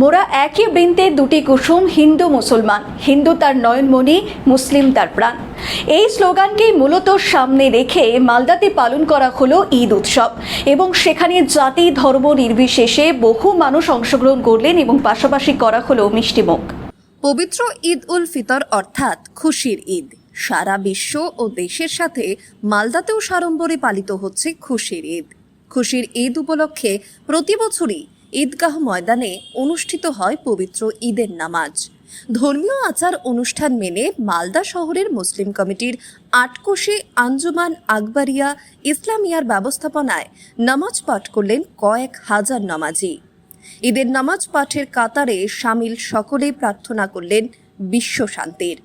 মোরা একই বৃন্তে দুটি কুসুম হিন্দু মুসলমান। হিন্দু তার নয়নমণি, মুসলিম তার প্রাণ। এই স্লোগানকেই মূলত সামনে রেখে মালদাতে পালন করা হলো ঈদ উৎসব এবং সেখানে জাতি, ধর্ম নির্বিশেষে বহু মানুষ অংশগ্রহণ করলেন এবং পাশাপাশি করা হলো মিষ্টিমুখ পবিত্র ঈদ উল ফিতর অর্থাৎ খুশির ঈদ। সারা বিশ্ব ও দেশের সাথে মালদাতেও সাড়ম্বরে পালিত হচ্ছে খুশির ঈদ। খুশির ঈদ উপলক্ষে প্রতি বছরই ঈদগাহ ময়দানে অনুষ্ঠিত হয় পবিত্র ঈদের নামাজ। ধর্মীয় আচার অনুষ্ঠান মেনে মালদা শহরের মুসলিম কমিটির আটকোষে আঞ্জুমান আকবরিয়া ইসলামিয়ার ব্যবস্থাপনায় নামাজ পাঠ করলেন কয়েক হাজার নামাজি। ঈদের নামাজ পাঠের কাতারে সামিল সকলে প্রার্থনা করলেন বিশ্ব শান্তির।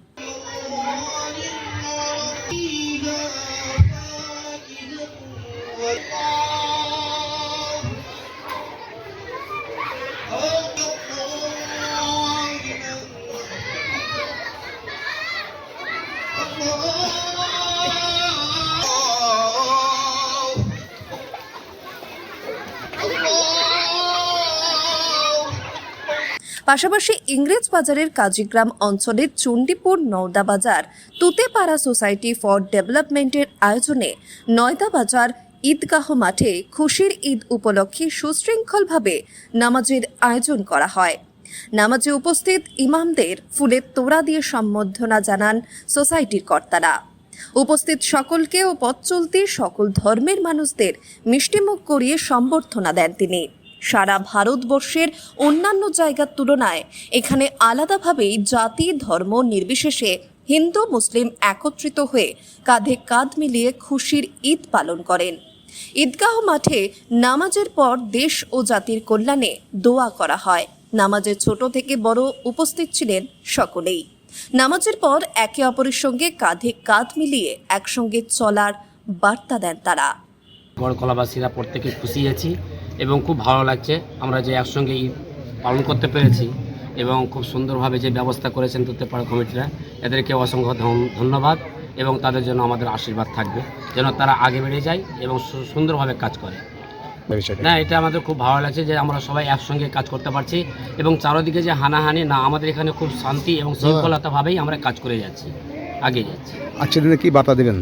পাশাপাশি ইংরেজ বাজারের কাজীগ্রাম অঞ্চলের চণ্ডীপুর নওদা বাজার, তুতেপাড়া সোসাইটি ফর ডেভেলপমেন্টের আয়োজনে নয়দা বাজার ঈদগাহ মাঠে খুশির ঈদ উপলক্ষে সুশৃঙ্খলভাবে নামাজের আয়োজন করা হয়। নামাজে উপস্থিত ইমামদের ফুলের তোড়া দিয়ে সম্বর্ধনা জানান সোসাইটির কর্তারা। উপস্থিত সকলকে ও পথ চলতি সকল ধর্মের মানুষদের মিষ্টিমুখ করিয়ে সম্বর্ধনা দেন তিনি। সারা ভারতবর্ষের অন্যান্য জায়গার তুলনায় এখানে আলাদাভাবেই জাতি, ধর্ম নির্বিশেষে হিন্দু, মুসলিম একত্রিত হয়ে কাঁধে কাঁধ মিলিয়ে খুশির ঈদ পালন করেন। ঈদগাহ মাঠে নামাজের পর দেশ ও জাতির কল্যাণে দোয়া করা হয়। নামাজের ছোট থেকে বড় উপস্থিত ছিলেন সকলেই। নামাজের পর একে অপরের সঙ্গে কাঁধে কাঁধ মিলিয়ে একসঙ্গে চলার বার্তা দেন তারা। গড়কলাবাসীরা প্রত্যেকে খুশি আছি এবং খুব ভালো লাগছে আমরা যে একসঙ্গে ঈদ পালন করতে পেরেছি এবং খুব সুন্দরভাবে যে ব্যবস্থা করেছেন তুত্তেপাড়া কমিটিরা, এদেরকে অসংখ্য ধন- ধন্যবাদ এবং তাদের জন্য আমাদের আশীর্বাদ থাকবে যেন তারা আগে বেড়ে যায় এবং সুন্দরভাবে কাজ করে। বিষয়টা না এটা আমাদের খুব ভালো লাগছে যে আমরা সবাই একসঙ্গে কাজ করতে পারছি এবং চারোদিকে যে হানাহানি না আমাদের এখানে খুব শান্তি এবং শৃঙ্খলতাভাবেই আমরা কাজ করে যাচ্ছি আগে যাচ্ছি। আজকের দিনে কি বার্তা দেবেন?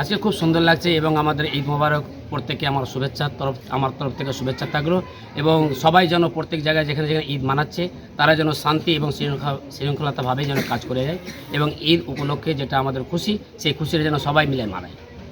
আজকে খুব সুন্দর লাগছে এবং আমাদের ঈদ মোবারক প্রত্যেকে আমার শুভেচ্ছার তরফ আমার তরফ থেকে শুভেচ্ছা থাকল এবং সবাই যেন প্রত্যেক জায়গায় যেখানে যেখানে ঈদ মানাচ্ছে তারা যেন শান্তি এবং শৃঙ্খলা শৃঙ্খলতাভাবেই যেন কাজ করে যায় এবং ঈদ উপলক্ষে যেটা আমাদের খুশি সেই খুশিটা যেন সবাই মিলে মানায়।